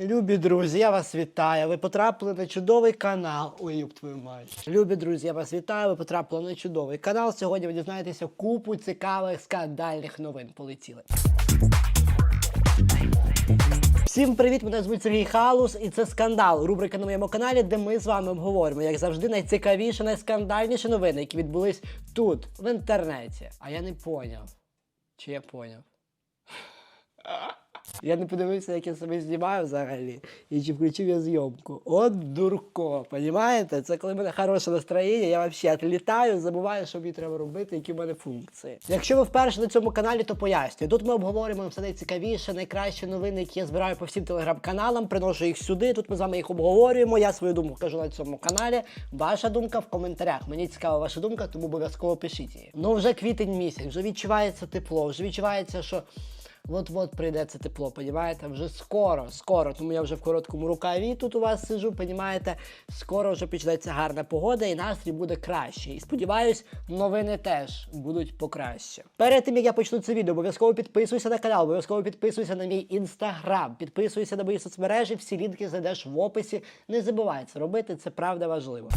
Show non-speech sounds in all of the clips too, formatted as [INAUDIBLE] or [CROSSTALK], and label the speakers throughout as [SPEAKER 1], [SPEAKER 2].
[SPEAKER 1] Любі друзі, я вас вітаю. Ви потрапили на чудовий канал. Ой, юб твою мать. Любі друзі, я вас вітаю. Ви потрапили на чудовий канал. Сьогодні ви дізнаєтеся купу цікавих скандальних новин. Полетіли. Всім привіт! Мене звуть Сергій Халус, і це скандал. Рубрика на моєму каналі, де ми з вами обговоримо, як завжди, найцікавіші, найскандальніші новини, які відбулись тут, в інтернеті. А я не поняв. Чи я поняв? Я не подивився, як я себе знімаю взагалі. І чи включив я зйомку. От дурко, понімаєте? Це коли в мене хороше настроєння, я взагалі відлітаю, забуваю, що мені треба робити, які в мене функції. Якщо ви вперше на цьому каналі, то пояснюю. Тут ми обговорюємо все найцікавіше, найкращі новини, які я збираю по всім телеграм-каналам, приношу їх сюди. Тут ми з вами їх обговорюємо. Я свою думку кажу на цьому каналі. Ваша думка в коментарях. Мені цікава ваша думка, тому обов'язково пишіть її. Ну вже квітень місяць, вже відчувається тепло, вже відчувається, що. От-от прийде це тепло, понімаєте? Вже скоро, скоро. Тому я вже в короткому рукаві тут у вас сижу, понімаєте? Скоро вже почнеться гарна погода і настрій буде кращий. І сподіваюсь, новини теж будуть покраще. Перед тим як я почну це відео, обов'язково підписуйся на канал, обов'язково підписуйся на мій інстаграм, підписуйся на мої соцмережі, всі лінки знайдеш в описі. Не забувай це робити, це правда важливо.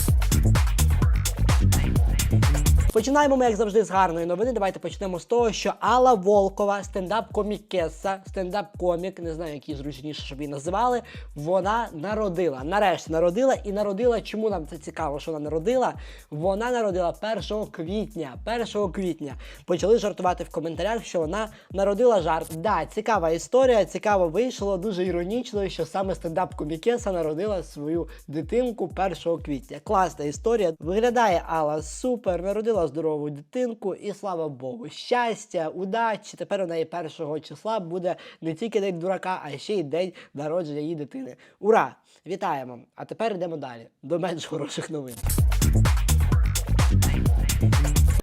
[SPEAKER 1] Починаємо ми, як завжди, з гарної новини. Давайте почнемо з того, що Алла Волкова, стендап-комікеса, стендап-комік, не знаю, який зручніше, щоб її називали. Вона народила. Нарешті народила і народила. Чому нам це цікаво, що вона народила? Вона народила 1 квітня. 1 квітня почали жартувати в коментарях, що вона народила жарт. Да, цікава історія, цікаво вийшло, дуже іронічно, що саме стендап-комікеса народила свою дитинку 1 квітня. Класна історія. Виглядає Алла супер, народила здорову дитинку, і слава Богу, щастя, удачі. Тепер у неї 1 числа буде не тільки день дурака, а ще й день народження її дитини. Ура! Вітаємо! А тепер йдемо далі до менш хороших новин.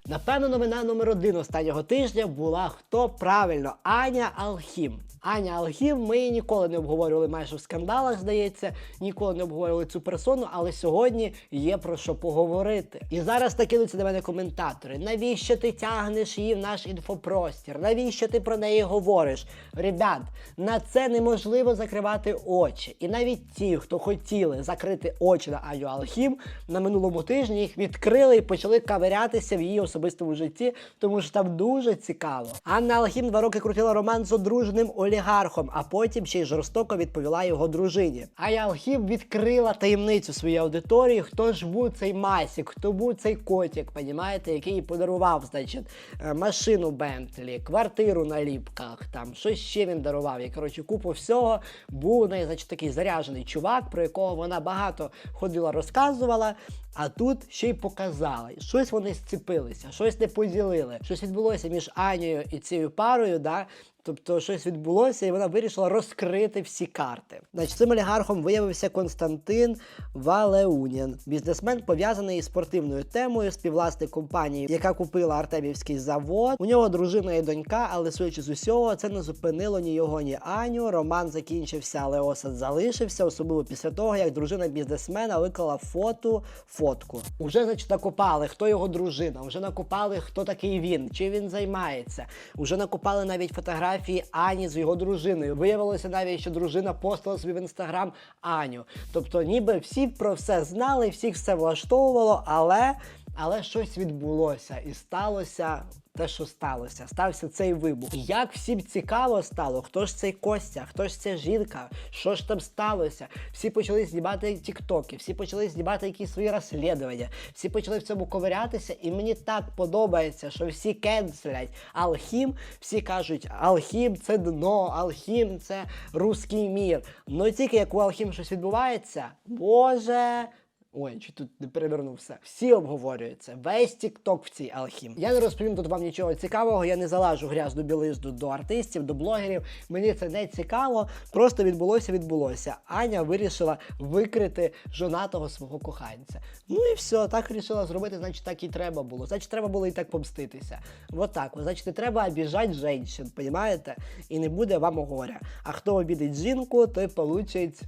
[SPEAKER 1] Напевно, новина номер один останнього тижня була хто правильно Аня Алхім. Аня Алхім, ми ніколи не обговорювали майже в скандалах, здається, ніколи не обговорювали цю персону, але сьогодні є про що поговорити. І зараз накинуться до мене коментатори. Навіщо ти тягнеш її в наш інфопростір? Навіщо ти про неї говориш? Ребят, на це неможливо закривати очі. І навіть ті, хто хотіли закрити очі на Аню Алхім, на минулому тижні їх відкрили і почали каверятися в її особистому житті, тому що там дуже цікаво. Анна Алхім два роки крутила роман з одруженим олігархом, а потім ще й жорстоко відповіла його дружині. Аня Алхім відкрила таємницю своїй аудиторії, хто ж був цей масік, хто був цей котик, понімаєте, який їй подарував, значить, е, машину Бентлі, квартиру на ліпках, там щось ще він дарував. І коротше, купу всього був неї, значить, такий заряджений чувак, про якого вона багато ходила, розказувала. А тут ще й показала. Щось вони зцепилися, щось не поділили. Щось відбулося між Анією і цією парою, да? Тобто щось відбулося, і вона вирішила розкрити всі карти. Значить, цим олігархом виявився Константин Валеунін, бізнесмен пов'язаний із спортивною темою, співвласник компанії, яка купила Артемівський завод. У нього дружина і донька, але судячи з усього, це не зупинило ні його, ні Аню. Роман закінчився, але осад залишився, особливо після того, як дружина бізнесмена виклала фото, фотку. Уже значить накопали, хто його дружина, вже накопали, хто такий він, чим він займається. Уже накопали навіть фотографії Ані з його дружиною. Виявилося навіть, що дружина постила собі в інстаграм Аню. Тобто, ніби всі про все знали, всіх все влаштовувало, але, але щось відбулося і сталося. Те, що сталося, стався цей вибух. І Як всім цікаво стало, хто ж цей Костя, хто ж ця жінка, що ж там сталося? Всі почали знімати тіктоки, всі почали знімати якісь свої розслідування, всі почали в цьому ковирятися, і мені так подобається, що всі кенселять Алхім, всі кажуть, Алхім це дно, Алхім це руський мір. Ну тільки як у Алхім щось відбувається, Боже. Ой, чи тут не перевернувся. Всі обговорюються. Весь тікток в цій алхім. Я не розповім тут вам нічого цікавого. Я не залажу грязну білизну до артистів, до блогерів. Мені це не цікаво. Просто відбулося, відбулося. Аня вирішила викрити жонатого свого коханця. Ну і все, так вирішила зробити, значить, так і треба було. Значить, треба було і так помститися. Вот так. Значить, не треба обіжати жінчин, понімаєте? І не буде вам горя. А хто обідить жінку, той получить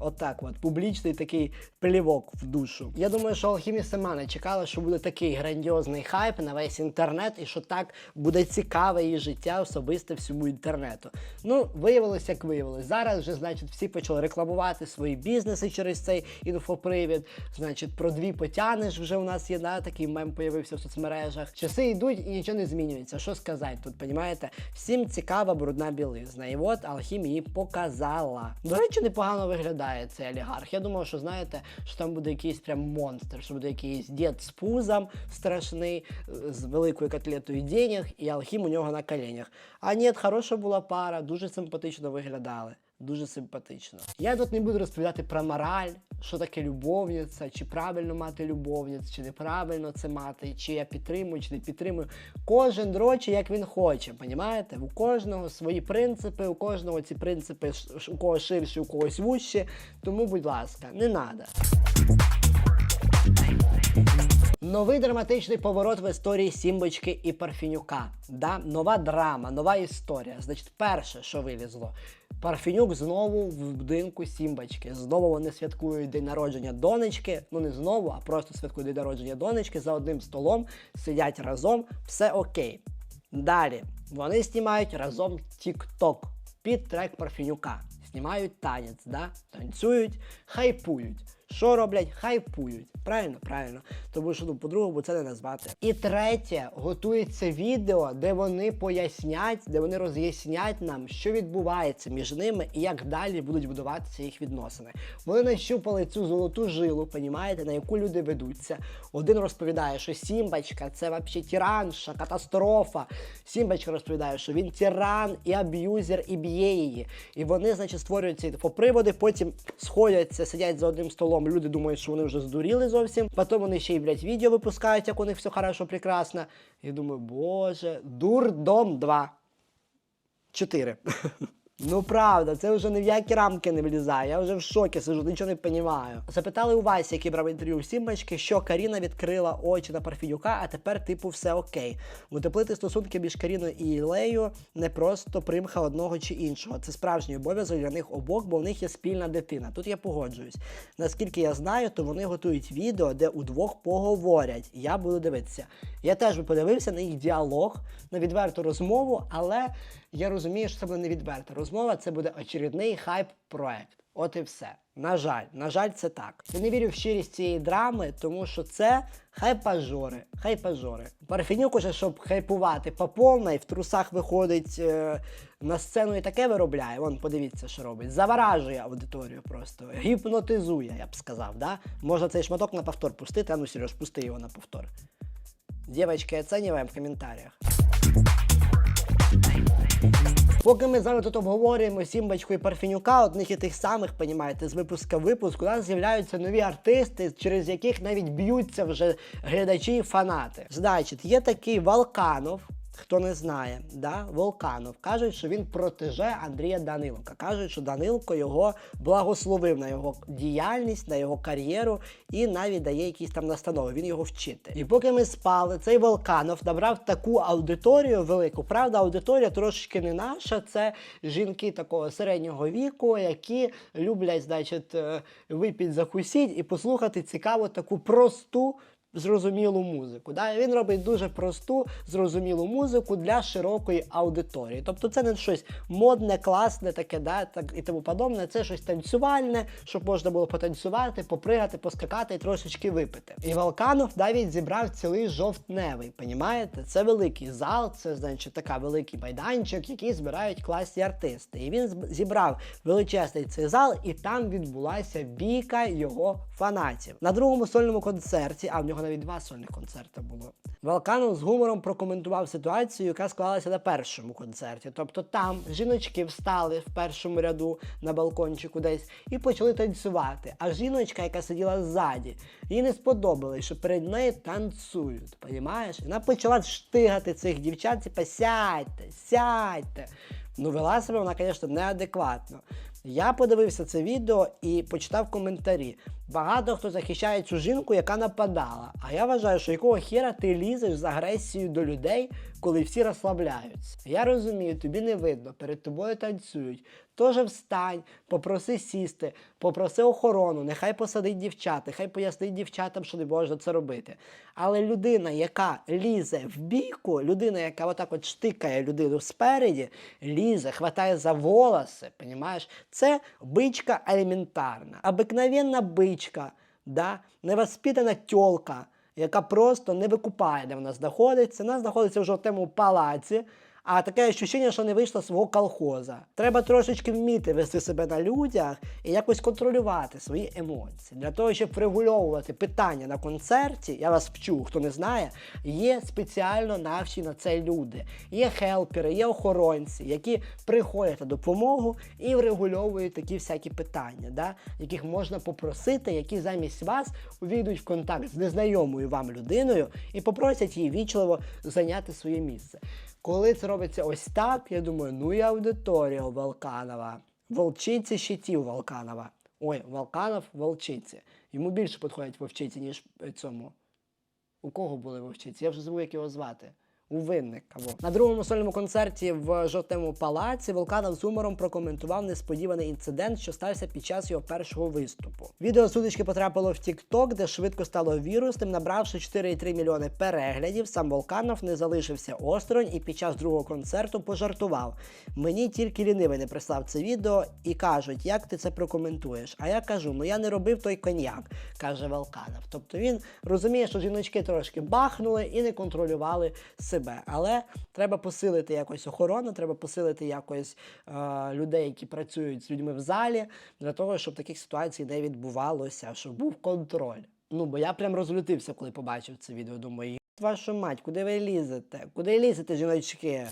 [SPEAKER 1] Отак от, публічний такий плівок в душу. Я думаю, що Алхімі сама не чекала, що буде такий грандіозний хайп на весь інтернет, і що так буде цікаве її життя особисте всьому інтернету. Ну, виявилось, як виявилось. Зараз вже, значить, всі почали рекламувати свої бізнеси через цей інфопривід. Значить, про дві потянеш вже у нас є, да, такий мем появився в соцмережах. Часи йдуть і нічого не змінюється. Що сказати тут, понімаєте? Всім цікава брудна білизна. І от Алхім її показала. До речі, непогано виглядає цей олігарх. Я думав, що знаєте, що там буде якийсь прям монстр, що буде якийсь дід з пузом страшний, з великою котлетою денег, і Алхім у нього на коленях. А ні, хороша була пара, дуже симпатично виглядали. Дуже симпатично. Я тут не буду розповідати про мораль, що таке любовниця, чи правильно мати любовниць, чи неправильно це мати, чи я підтримую, чи не підтримую. Кожен дроче, як він хоче, понімаєте? У кожного свої принципи, у кожного ці принципи у кого ширші, у когось вужчі. Тому, будь ласка, не треба. Новий драматичний поворот в історії Сімбочки і Парфінюка. Да? Нова драма, нова історія. Значить, перше, що вилізло. Парфінюк знову в будинку Сімбочки. Знову вони святкують день народження донечки. Ну не знову, а просто святкують день народження донечки за одним столом, сидять разом, все окей. Далі вони знімають разом TikTok під трек Парфінюка. Знімають танець, да? танцюють, хайпують. Що роблять? Хайпують. Правильно, правильно. Тому що ну, по-другому це не назвати. І третє, готується відео, де вони пояснять, де вони роз'яснять нам, що відбувається між ними і як далі будуть будуватися їх відносини. Вони нащупали цю золоту жилу, понімаєте, на яку люди ведуться. Один розповідає, що Сімбачка це взагалі тиранша, катастрофа. Сімбачка розповідає, що він тиран і аб'юзер, і б'є її. І вони, значить, створюють ці поприводи, потім сходяться, сидять за одним столом. Люди думають, що вони вже здуріли зовсім. Потім вони ще й блядь, відео випускають, як у них все хорошо, прекрасно. І думаю, боже, дурдом 2. Чотири. [LAUGHS] Ну правда, це вже ні в які рамки не влізає. Я вже в шокі сижу, нічого не розумію. Запитали у Васі, який брав інтерв'ю у що Каріна відкрила очі на Парфінюка, а тепер, типу, все окей. Утеплити стосунки між Каріною і Ілею не просто примха одного чи іншого. Це справжній обов'язок для них обох, бо в них є спільна дитина. Тут я погоджуюсь. Наскільки я знаю, то вони готують відео, де удвох поговорять. Я буду дивитися. Я теж би подивився на їх діалог, на відверту розмову, але я розумію, що це буде не відверта розмова, це буде очередний хайп-проект. От і все. На жаль, на жаль, це так. Я не вірю в щирість цієї драми, тому що це хайпажори. Хайпажори. Парфенюк уже, щоб хайпувати по повній, в трусах виходить е, на сцену і таке виробляє. Вон, подивіться, що робить. Заворажує аудиторію просто. Гіпнотизує, я б сказав. Да? Можна цей шматок на повтор пустити. А ну, Сереж, пусти його на повтор. Девочки, оцениваем в комментариях. Поки ми зараз тут обговорюємо Сімбачку і Парфінюка, одних і тих самих, понімаєте, з випуска в випуск, у нас з'являються нові артисти, через яких навіть б'ються вже глядачі і фанати. Значить, є такий Валканов. Хто не знає, да? Волканов кажуть, що він протеже Андрія Данилка. Кажуть, що Данилко його благословив на його діяльність, на його кар'єру і навіть дає якісь там настанови. Він його вчити. І поки ми спали, цей Волканов набрав таку аудиторію велику. Правда, аудиторія трошечки не наша. Це жінки такого середнього віку, які люблять, значить, е, випіть закусіть і послухати цікаву таку просту зрозумілу музику. Да? Він робить дуже просту, зрозумілу музику для широкої аудиторії. Тобто це не щось модне, класне, таке, да? так і тому подобне. Це щось танцювальне, щоб можна було потанцювати, попригати, поскакати і трошечки випити. І Волканов навіть зібрав цілий жовтневий. Понімаєте? Це великий зал, це значить така великий майданчик, який збирають класні артисти. І він зібрав величезний цей зал, і там відбулася бійка його фанатів. На другому сольному концерті, а в нього навіть два сольних концерти було. Волканов з гумором прокоментував ситуацію, яка склалася на першому концерті. Тобто там жіночки встали в першому ряду на балкончику десь і почали танцювати. А жіночка, яка сиділа ззаді, їй не сподобалось, що перед нею танцюють. Понімаєш? Вона почала штигати цих дівчат, типа сядьте, сядьте. Ну, вела себе вона, звісно, неадекватно. Я подивився це відео і почитав коментарі. Багато хто захищає цю жінку, яка нападала. А я вважаю, що якого хера ти лізеш з агресією до людей, коли всі розслабляються. Я розумію, тобі не видно, перед тобою танцюють. Тож встань, попроси сісти, попроси охорону, нехай посадить дівчат, нехай пояснить дівчатам, що не можна це робити. Але людина, яка лізе в бійку, людина, яка отак от штикає людину спереді, лізе, хватає за волоси, понімаєш? Це бичка елементарна, обикновенна бичка, да? невоспитана тьолка, яка просто не викупає, де вона знаходиться. Вона знаходиться в жовтому палаці. А таке відчуття, що не вийшло свого колхоза. Треба трошечки вміти вести себе на людях і якось контролювати свої емоції. Для того, щоб врегульовувати питання на концерті, я вас вчу, хто не знає, є спеціально навчені на це люди. Є хелпери, є охоронці, які приходять на допомогу і врегульовують такі всякі питання, да? яких можна попросити, які замість вас увійдуть в контакт з незнайомою вам людиною і попросять її вічливо зайняти своє місце. Коли це робиться ось так, я думаю, ну і аудиторія у Волканова. Волчиці щитів Волканова. Ой, Волканов волчиці. Йому більше підходять вовчиці, ніж цьому. У кого були вовчиці? Я вже забув, як його звати. У винника. Во. На другому сольному концерті в жовтому палаці Волканов з гумором прокоментував несподіваний інцидент, що стався під час його першого виступу. Відео судочки потрапило в TikTok, де швидко стало вірусним, набравши 4,3 мільйони переглядів. Сам Волканов не залишився осторонь і під час другого концерту пожартував. Мені тільки лінивий не прислав це відео і кажуть, як ти це прокоментуєш. А я кажу, ну я не робив той коньяк, каже Волканов. Тобто він розуміє, що жіночки трошки бахнули і не контролювали себе. Але треба посилити якось охорону, треба посилити якось е, людей, які працюють з людьми в залі, для того, щоб таких ситуацій не відбувалося, щоб був контроль. Ну, бо я прям розлютився, коли побачив це відео. Думаю, «Єб вашу мать, куди ви лізете? Куди лізете, жіночки?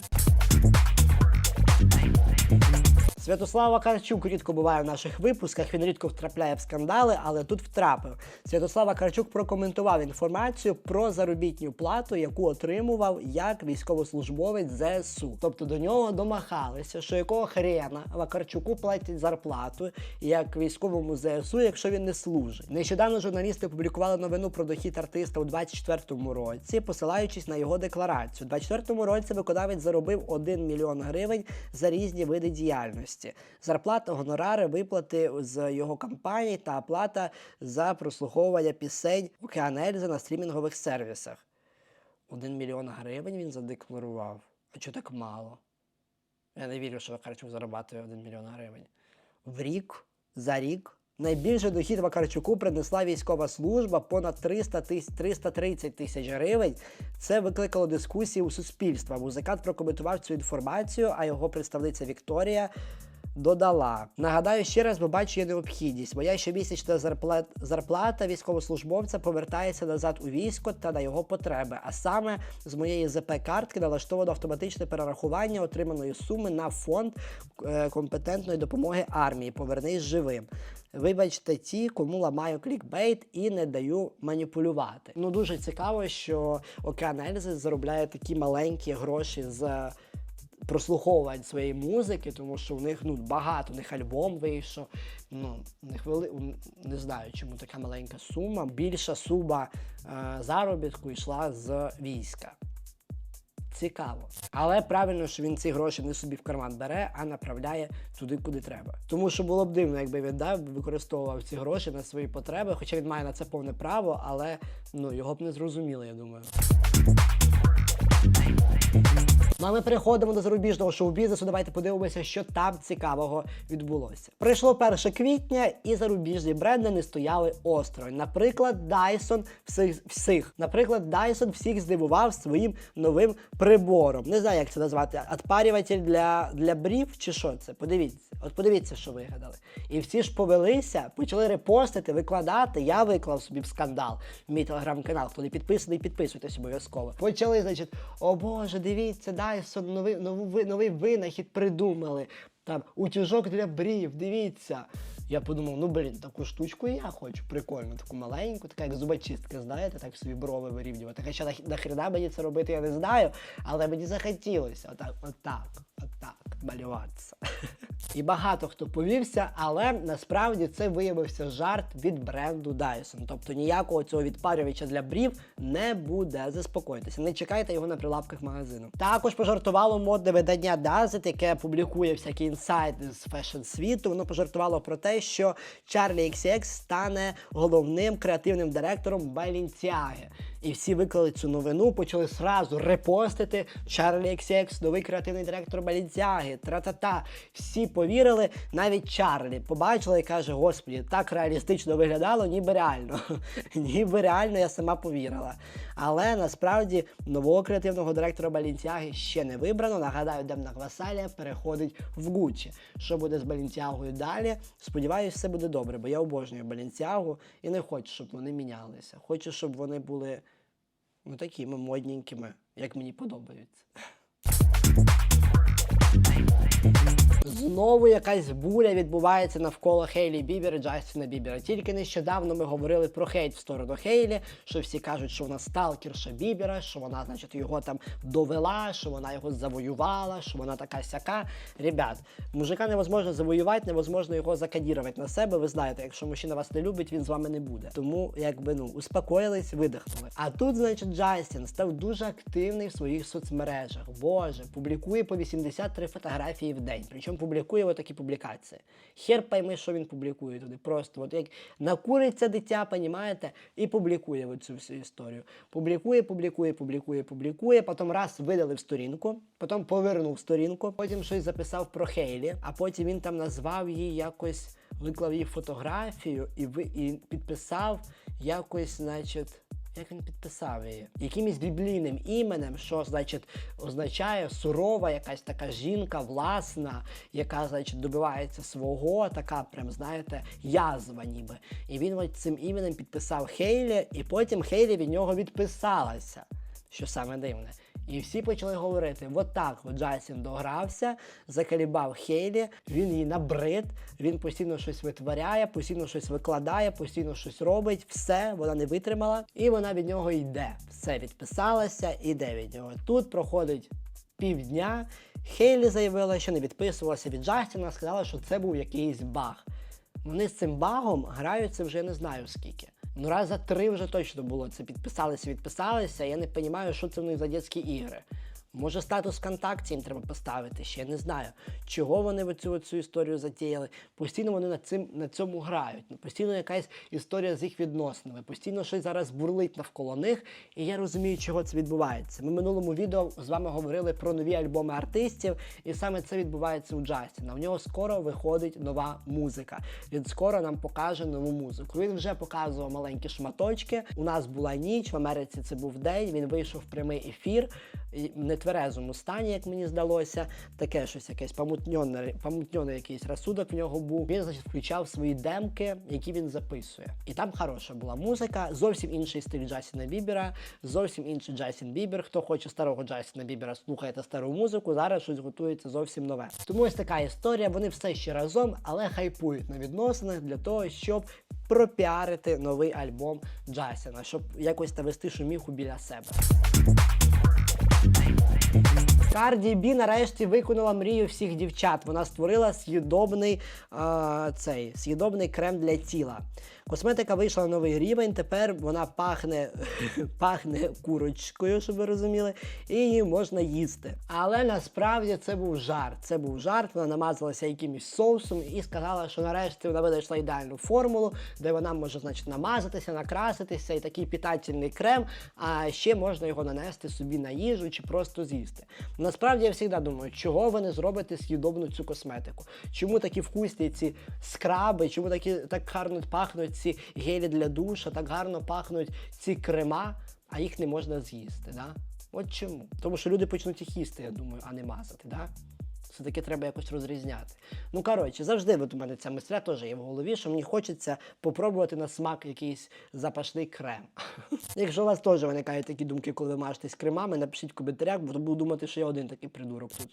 [SPEAKER 1] Святослав Вакарчук рідко буває в наших випусках, він рідко втрапляє в скандали, але тут втрапив. Святослав Вакарчук прокоментував інформацію про заробітню плату, яку отримував як військовослужбовець ЗСУ. Тобто до нього домахалися, що якого хрена Вакарчуку платять зарплату як військовому ЗСУ, якщо він не служить. Нещодавно журналісти опублікували новину про дохід артиста у 24-му році, посилаючись на його декларацію. У 24-му році виконавець заробив 1 мільйон гривень за різні види діяльності. Зарплата, гонорари, виплати з його кампаній та оплата за прослуховування пісень Океан Ельзи на стрімінгових сервісах. 1 мільйон гривень він задекларував. А чого так мало? Я не вірю, що Вакарчук зарабатує 1 мільйон гривень. В рік, за рік. Найбільший дохід Вакарчуку принесла військова служба понад 300 тис... 330 тисяч гривень. Це викликало дискусії у суспільства. Музикант прокоментував цю інформацію, а його представниця Вікторія додала. Нагадаю ще раз, бо бачу є необхідність. Моя щомісячна зарплата, зарплата військовослужбовця повертається назад у військо та на його потреби. А саме з моєї ЗП-картки налаштовано автоматичне перерахування отриманої суми на фонд е, компетентної допомоги армії. Повернись живим. Вибачте ті, кому ламаю клікбейт і не даю маніпулювати. Ну дуже цікаво, що Океан Ельзи заробляє такі маленькі гроші з прослуховувань своєї музики, тому що у них ну багато, у них альбом вийшов. Ну, у них вели... не знаю, чому така маленька сума. Більша сума е, заробітку йшла з війська. Цікаво. Але правильно, що він ці гроші не собі в карман бере, а направляє туди, куди треба. Тому що було б дивно, якби він дав, використовував ці гроші на свої потреби, хоча він має на це повне право, але ну, його б не зрозуміли, я думаю. Ну а ми переходимо до зарубіжного шоу-бізнесу. Давайте подивимося, що там цікавого відбулося. Прийшло 1 квітня, і зарубіжні бренди не стояли осторонь. Наприклад, Dyson всіх, всіх. Наприклад, Dyson всіх здивував своїм новим прибором. Не знаю, як це назвати. Отпарюватель для, для брів чи що це? Подивіться. От подивіться, що вигадали. І всі ж повелися, почали репостити, викладати. Я виклав собі в скандал в мій телеграм-канал. Хто не підписаний, підписуйтесь обов'язково. Почали, значить, о Боже, дивіться, Dyson новий, новий, новий винахід придумали. Там утюжок для брів, дивіться. Я подумав, ну блін, таку штучку я хочу. Прикольно, таку маленьку, така як зубочистка, знаєте, так собі брови вирівнювати. Хоча нах- нахрена мені це робити, я не знаю, але мені захотілося. Отак, отак, отак, малюватися. [LAUGHS] І багато хто повівся, але насправді це виявився жарт від бренду Dyson. Тобто ніякого цього відпарювача для брів не буде. Заспокойтеся, не чекайте його на прилавках магазину. Також пожартувало модне видання Dazit, яке публікує всякі інсайти з фешн світу. Воно пожартувало про те, що Charlie XCX стане головним креативним директором Balenciaga. І всі виклали цю новину, почали сразу репостити Чарлі XX, новий креативний директор Балінцяги, тра-та-та. Всі повірили, навіть Чарлі побачила і каже: Господі, так реалістично виглядало, ніби реально. [LAUGHS] ніби реально я сама повірила. Але насправді нового креативного директора Балінцяги ще не вибрано. Нагадаю, Демна Гвасалія переходить в Гуччі. Що буде з Балінцягою далі? Сподіваюсь, все буде добре, бо я обожнюю Балінцягу і не хочу, щоб вони мінялися. Хочу, щоб вони були ну такими модненькими, як мені подобаються. Thank you. Знову якась буля відбувається навколо Хейлі Бібер і Джастіна Бібера. Тільки нещодавно ми говорили про хейт в сторону Хейлі, що всі кажуть, що вона сталкерша Бібера, що вона, значить, його там довела, що вона його завоювала, що вона така сяка. Ребят, мужика невозможно завоювати, невозможно його закадірувати на себе. Ви знаєте, якщо мужчина вас не любить, він з вами не буде. Тому, якби ну, успокоїлись, видихнули. А тут, значить, Джастін став дуже активний в своїх соцмережах. Боже, публікує по 83 фотографії в день. Причому публікує отакі публікації. Хер пойми, що він публікує туди. Просто от як накуриться дитя, понімаєте, і публікує оцю всю історію. Публікує, публікує, публікує, публікує, потім раз видалив сторінку, потім повернув сторінку, потім щось записав про Хейлі, а потім він там назвав її якось, виклав її фотографію і, ви, і підписав якось, значить. Як він підписав її? Якимось біблійним іменем, що, значить, означає сурова якась така жінка, власна, яка, значить, добивається свого, така, прям, знаєте, язва ніби. І він от цим іменем підписав Хейлі, і потім Хейлі від нього відписалася, що саме дивне. І всі почали говорити: от так от Джастін догрався, закалібав Хейлі, він її набрид, він постійно щось витворяє, постійно щось викладає, постійно щось робить, все, вона не витримала, і вона від нього йде. Все відписалася, іде від нього. Тут проходить півдня. Хейлі заявила, що не відписувалася від Джастіна, сказала, що це був якийсь баг. Вони з цим багом граються вже не знаю скільки. Ну, раз за три вже точно було це підписалися, відписалися. Я не розумію, що це в них за дітські ігри. Може, статус ВКонтакті їм треба поставити, ще не знаю, чого вони оцю, цю історію затіяли. Постійно вони на, цим, на цьому грають. Ну, Постійно якась історія з їх відносинами, постійно щось зараз бурлить навколо них, і я розумію, чого це відбувається. Ми в минулому відео з вами говорили про нові альбоми артистів, і саме це відбувається у Джастіна. У нього скоро виходить нова музика. Він скоро нам покаже нову музику. Він вже показував маленькі шматочки. У нас була ніч, в Америці це був день. Він вийшов в прямий ефір. В нетверезому стані, як мені здалося, таке щось якесь помутньоне, помутньоний якийсь розсудок в нього був. Він, значить, включав свої демки, які він записує. І там хороша була музика, зовсім інший стиль Джастіна Бібера, зовсім інший Джастін Бібер. Хто хоче старого Джастіна Бібера, слухайте стару музику. Зараз щось готується зовсім нове. Тому ось така історія. Вони все ще разом, але хайпують на відносинах для того, щоб пропіарити новий альбом Джастіна, щоб якось навести шуміху біля себе. Карді Бі нарешті виконала мрію всіх дівчат. Вона створила с'їдобний е, цей, с'їдобний крем для тіла. Косметика вийшла на новий рівень, тепер вона пахне, [LAUGHS] пахне курочкою, щоб ви розуміли, і її можна їсти. Але насправді це був жарт. Це був жарт, вона намазалася якимось соусом і сказала, що нарешті вона винайшла ідеальну формулу, де вона може значить, намазатися, накраситися і такий питательний крем, а ще можна його нанести собі на їжу чи просто з'їсти. Насправді я завжди думаю, чого ви не зробите з'їдобну цю косметику? Чому такі вкусні ці скраби, чому такі так гарно пахнуть ці гелі для душа, так гарно пахнуть ці крема, а їх не можна з'їсти. Да? От чому? Тому що люди почнуть їх їсти, я думаю, а не мазати. Да? Все-таки треба якось розрізняти. Ну, коротше, завжди от у мене ця мисля теж є в голові, що мені хочеться попробувати на смак якийсь запашний крем. [LAUGHS] Якщо у вас теж виникають такі думки, коли ви мажетесь кремами, напишіть в коментарях, бо буду думати, що я один такий придурок тут.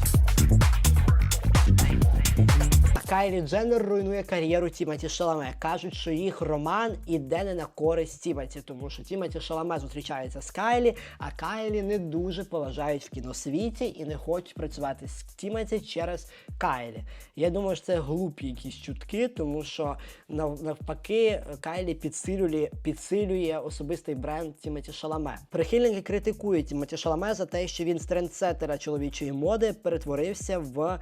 [SPEAKER 1] Кайлі Дженнер руйнує кар'єру Тімоті Шаламе. Кажуть, що їх роман іде не на користь Тімоті, тому що Тімоті Шаламе зустрічається з Кайлі, а Кайлі не дуже поважають в кіносвіті і не хочуть працювати з Тімоті через Кайлі. Я думаю, що це глупі якісь чутки, тому що навпаки Кайлі підсилює, підсилює особистий бренд Тімоті Шаламе. Прихильники критикують Тімоті Шаламе за те, що він з трендсеттера чоловічої моди перетворився в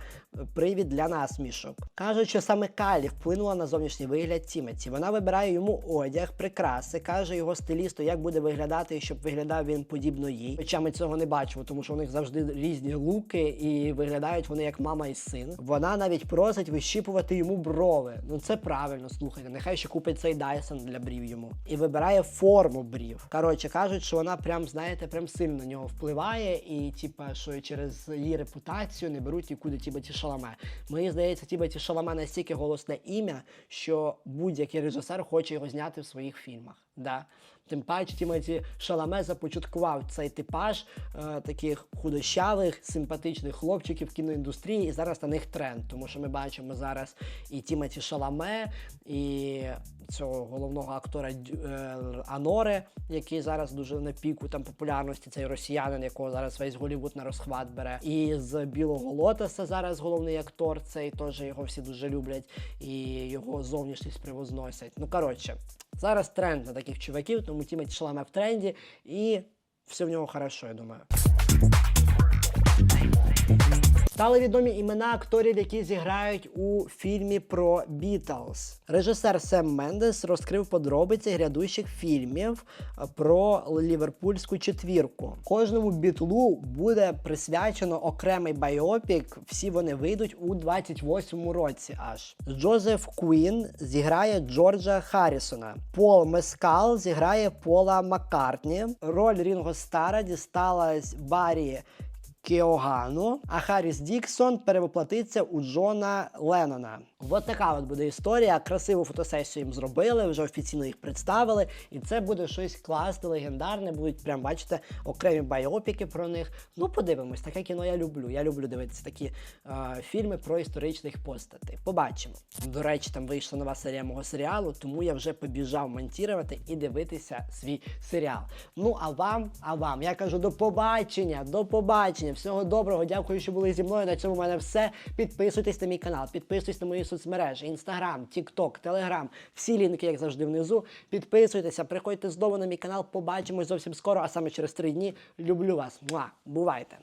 [SPEAKER 1] привід для насмішок. Кажуть, що саме Кайлі вплинула на зовнішній вигляд Тімоті. Вона вибирає йому одяг, прикраси, каже його стилісту, як буде виглядати, щоб виглядав він подібно їй. Хоча ми цього не бачимо, тому що у них завжди різні луки і виглядають вони як мама і син. Вона навіть просить вищіпувати йому брови. Ну це правильно, слухайте. Нехай ще купить цей Dyson для брів йому. І вибирає форму брів. Коротше, кажуть, що вона прям, знаєте, прям сильно на нього впливає, і типа, що через її репутацію не беруть нікуди Тіботі Шаламе. Мені здається, Тіботі Шаламе настільки голосне ім'я, що будь-який режисер хоче його зняти в своїх фільмах. Да? Тим паче Тімоті Шаламе започаткував цей типаж е, таких худощавих, симпатичних хлопчиків кіноіндустрії, і зараз на них тренд. Тому що ми бачимо зараз і Тімоті Шаламе, і цього головного актора е, Аноре, який зараз дуже на піку там популярності, цей росіянин, якого зараз весь Голівуд на розхват бере. І з білого лотоса зараз головний актор, цей теж його всі дуже люблять, і його зовнішність превозносять. Ну коротше, зараз тренд на таких чуваків, тому Тімоті Шаламе в тренді, і все в нього хорошо, я думаю. Стали відомі імена акторів, які зіграють у фільмі про Бітлз. Режисер Сем Мендес розкрив подробиці грядущих фільмів е, про ліверпульську четвірку. Кожному бітлу буде присвячено окремий байопік. Всі вони вийдуть у 28-му році. Аж Джозеф Куін зіграє Джорджа Харрісона. Пол Мескал зіграє Пола Маккартні. Роль Рінго Стара дісталась Баррі Кеогану, а Харріс Діксон перевоплатиться у Джона Леннона. От така от буде історія. Красиву фотосесію їм зробили, вже офіційно їх представили. І це буде щось класне, легендарне. Будуть прям бачите окремі байопіки про них. Ну, подивимось, таке кіно я люблю. Я люблю дивитися такі е, фільми про історичних постатей. Побачимо. До речі, там вийшла нова серія мого серіалу, тому я вже побіжав монтувати і дивитися свій серіал. Ну а вам, а вам, я кажу до побачення, до побачення. Всього доброго, дякую, що були зі мною. На цьому в мене все. Підписуйтесь на мій канал, підписуйтесь на мої соцмережі, інстаграм, тікток, телеграм. Всі лінки, як завжди, внизу. Підписуйтеся, приходьте знову на мій канал. Побачимось зовсім скоро, а саме через три дні. Люблю вас. Муа. Бувайте!